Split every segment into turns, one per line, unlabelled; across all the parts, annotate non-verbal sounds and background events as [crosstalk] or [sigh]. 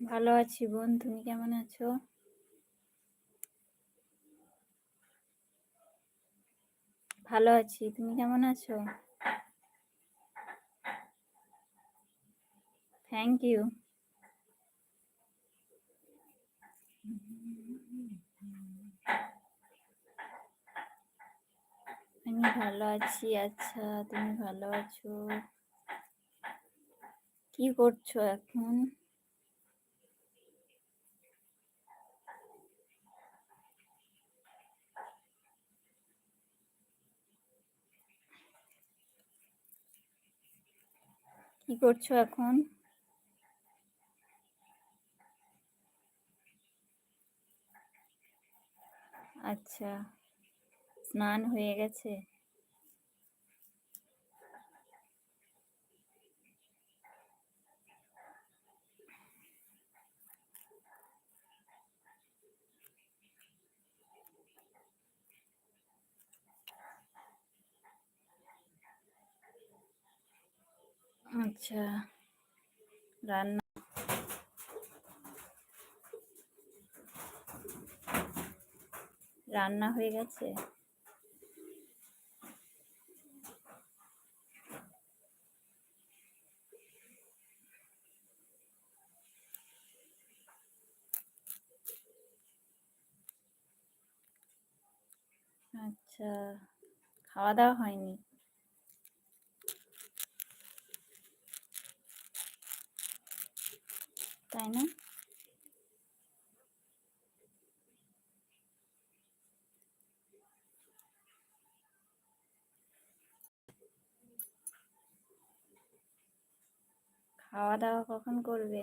ভালো আছি বোন, তুমি কেমন আছো? ভালো আছি, তুমি কেমন আছো? থ্যাংক ইউ আমি ভালো আছি আচ্ছা তুমি ভালো আছো? কি করছ এখন? কি করছ এখন? আচ্ছা স্নান হয়ে গেছে? আচ্ছা রান্না রান্না হয়ে গেছে? আচ্ছা খাওয়া দাওয়া হয়নি? তাই না? খাওয়া দাওয়া কখন করবে?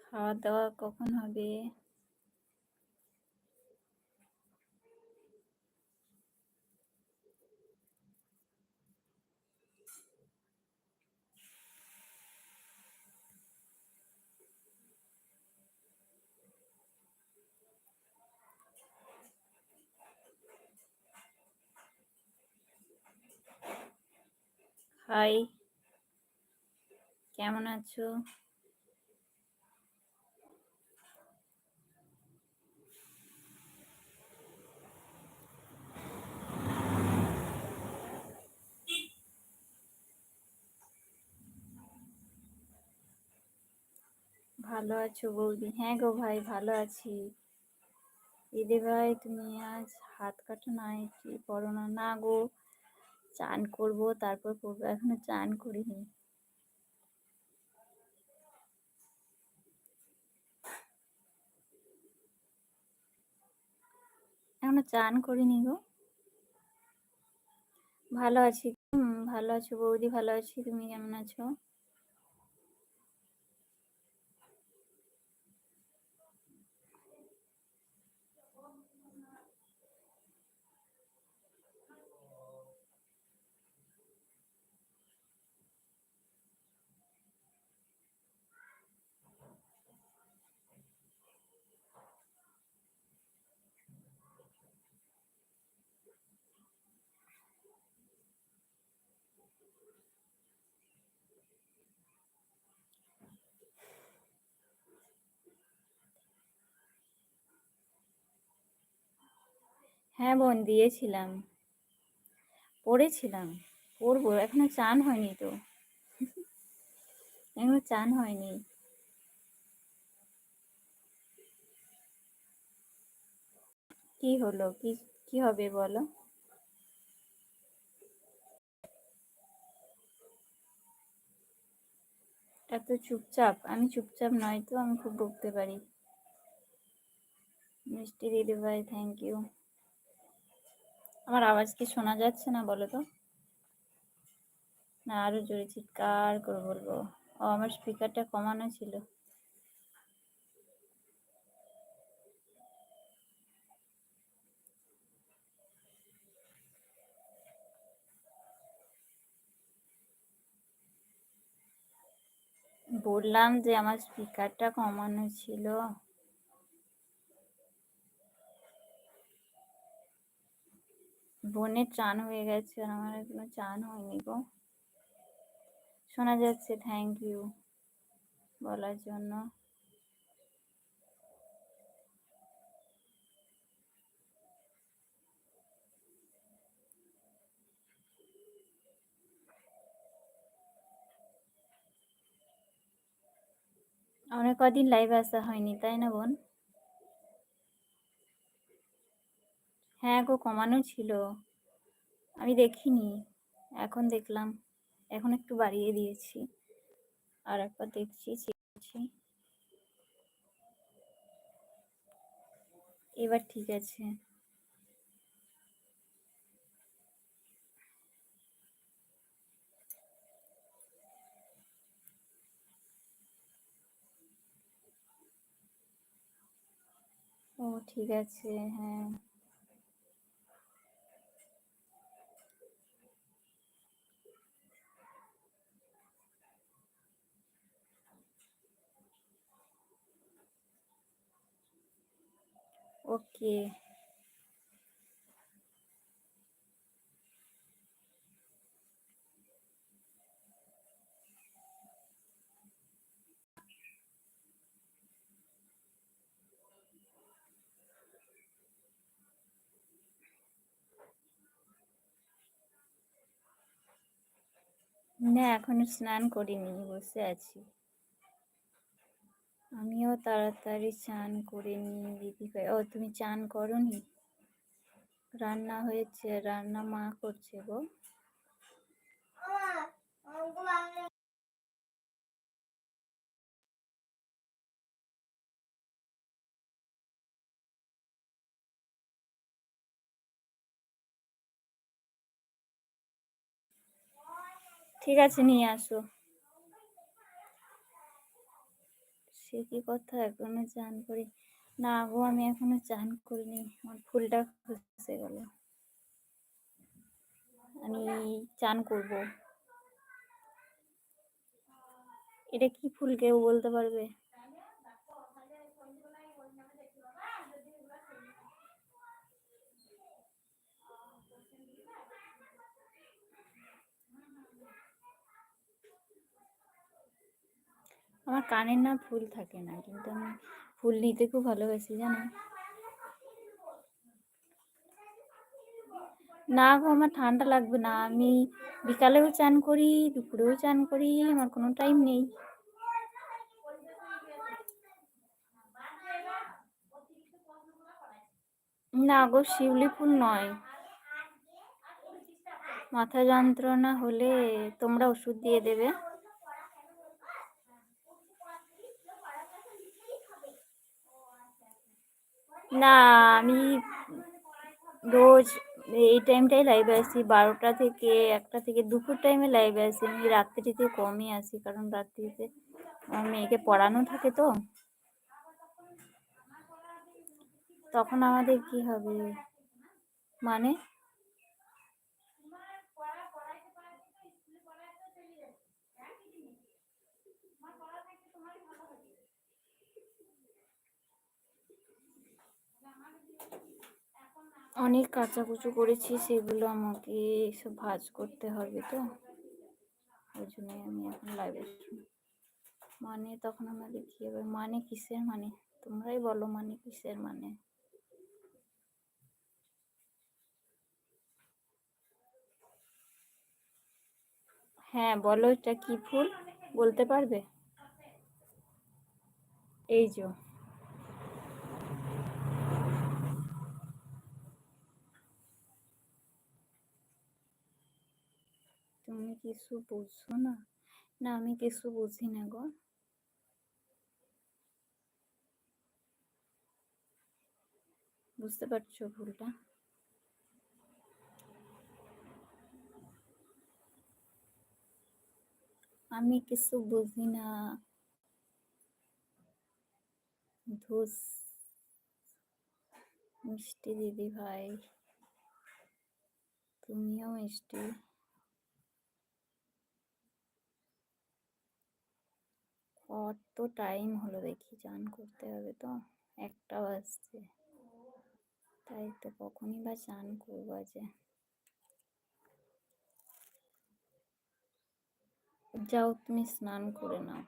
খাওয়া দাওয়া কখন হবে? হাই কেমন আছো? ভালো আছো বৌদি? হ্যাঁ গো ভাই, ভালো আছি। দিদি ভাই, তুমি আজ হাত কাটো নাই কি করো না? না গো, চান করব, তারপর করব। এখনও চান করিনি। এখনও চান করিনি গো। ভালো আছি। ভালো আছো বৌদি ভালো আছি। তুমি কেমন আছো? হ্যাঁ বোন, দিয়েছিলাম। পড়েছিলাম, পড়ব, এখনও চান হয়নি তো। [laughs] এখনও চান হয়নি। কি হলো? কি কি হবে বলো? এত চুপচাপ, আমি চুপচাপ নয় তো, আমি খুব বকতে পারি। মিষ্টি দিদি ভাই থ্যাংক ইউ আমার আওয়াজ কি শোনা যাচ্ছে না বলো তো? না, আরও জোরে চিৎকার করে বলব। ও, আমার স্পিকারটা কমানো ছিল। বললাম যে আমার স্পিকারটা কমানো ছিল। বোনের চান হয়ে গেছে আর আমার এখনও চান হয়নি গো। শোনা যাচ্ছে থ্যাংক ইউ বলার জন্য। অনেক কদিন লাইভ আসা হয়নি, তাই না বোন? হ্যাঁ গো, কমানো ছিল। আমি দেখিনি। এখন দেখলাম, এখন একটু বাড়িয়ে দিয়েছি। আর একবার দেখছি, চেয়েছি। এবার ঠিক আছে। ও, ঠিক আছে হ্যাঁ। ওকে। না এখনও স্নান করিনি বসে আছি। আমিও তাড়াতাড়ি চান করে নিই, দিদি ভাই ও তুমি চান করনি? রান্না হয়েছে, রান্না মা করছে গো। ঠিক আছে, নিয়ে আসো। সে কি কথা? এখনও চান করি। না গো, আমি এখনও চান করিনি। আমার ফুলটা খসে গেল। আমি চান করব। এটা কি ফুল কেউ বলতে পারবে? আমার কানের না ফুল থাকে না, কিন্তু আমি ফুল নিতে খুব ভালোবাসি, জানো? না গো, আমার ঠান্ডা লাগবে না। আমি বিকালেও চান করি, দুপুরেও চান করি, আমার কোনো টাইম নেই। না গো, শিউলি ফুল নয়। মাথা যন্ত্রণা হলে তোমরা ওষুধ দিয়ে দেবে। না, আমি রোজ এই টাইমটাই লাইভে আসি বারোটা থেকে একটা থেকে দুপুর টাইমে লাইভে আসি আমি রাত্রিতে কমই আসি কারণ রাত্রিতে আমার মেয়েকে পড়ানো থাকে তো। তখন আমাদের কি হবে? মানে অনেক কাচাকুচু করেছি, সেগুলো আমাকে সব ভাজ করতে হবে তো। ওই জন্যই আমি এখন লাইভে মানে তখন আমাদের কি হবে? মানে কিসের মানে? তোমরাই বলো মানে কিসের মানে? হ্যাঁ বলো এটা কি ফুল? বলতে পারবে? এই যে। কিছু বুঝছ না? না, আমি কিছু বুঝি না গো। বুঝতে পারছ ভুলটা? আমি কিছু বুঝি না। ধুস, মিষ্টি দিদি ভাই, তুমিও মিষ্টি। কত টাইম হলো দেখি, চান করতে হবে তো? একটা বাজছে। তাই তো কখনই বা চান করব যে যাও, তুমি স্নান করে নাও।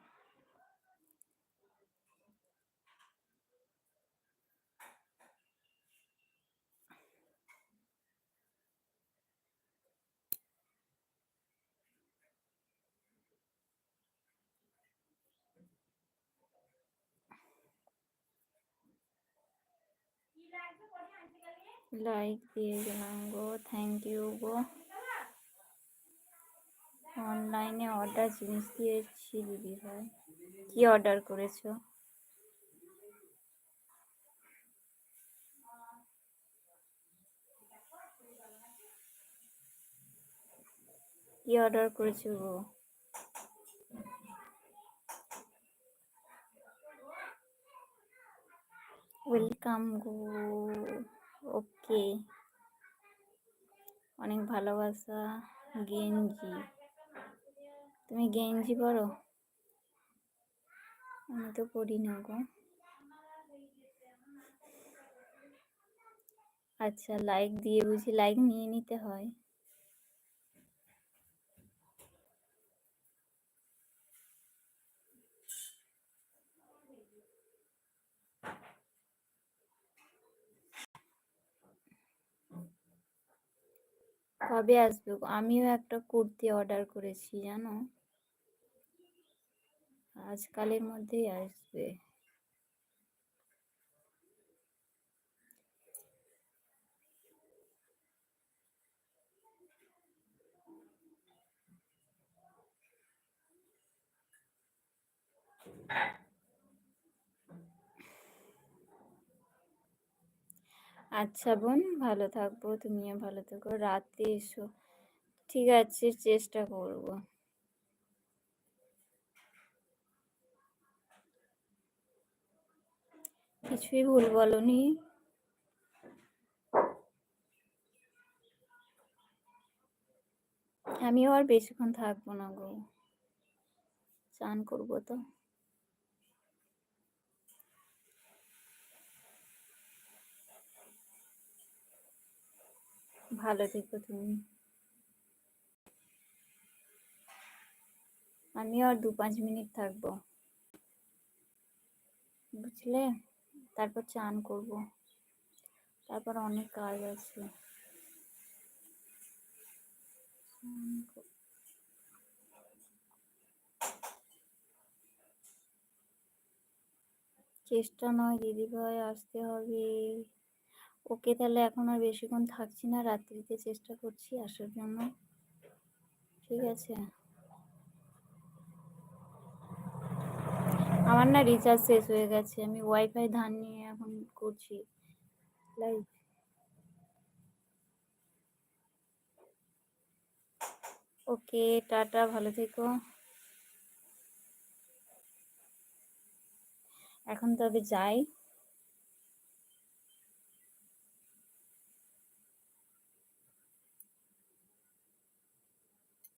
লাইক দিয়ে গেলাম গো থ্যাংক ইউ গো অনলাইনে অর্ডার জিনিস দিয়েছি, দিদি ভাই। কি অর্ডার করেছ? কি অর্ডার করেছ গো ওয়েলকাম গো ওকে। অনেক ভালোবাসা, গেঞ্জি। তুমি গেঞ্জি পরো? আমি তো পড়ি না গো। আচ্ছা লাইক দিয়ে বুঝি লাইক নিয়ে নিতে হয়। কবে আসবে আমিও একটা কুর্তি অর্ডার করেছি জানো? আজকালের মধ্যেই আসবে। আচ্ছা বোন, ভালো থাকব, তুমিও ভালো থাকো, রাতে এসো। ঠিক আছে, চেষ্টা করব। কিছুই ভুল বলনি। আমিও আর বেশিক্ষণ থাকব না গো। চান করব তো। ভালো থেকো তুমি। আমিও আর দু পাঁচ মিনিট থাকব। বুঝলে? তারপর চান করব। তারপর অনেক কাজ আছে। চেষ্টা নয়, দিদিভাই আসতে হবে। ওকে তাহলে এখন আর বেশিক্ষণ থাকছি না, রাত্রিতে চেষ্টা করছি আসার জন্য। ঠিক আছে? আমার না রিচার্জ শেষ হয়ে গেছে, আমি ওয়াইফাই ধান নিয়ে এখন করছি। লাইভ ওকে, টাটা, ভালো থেকো। এখন তবে যাই।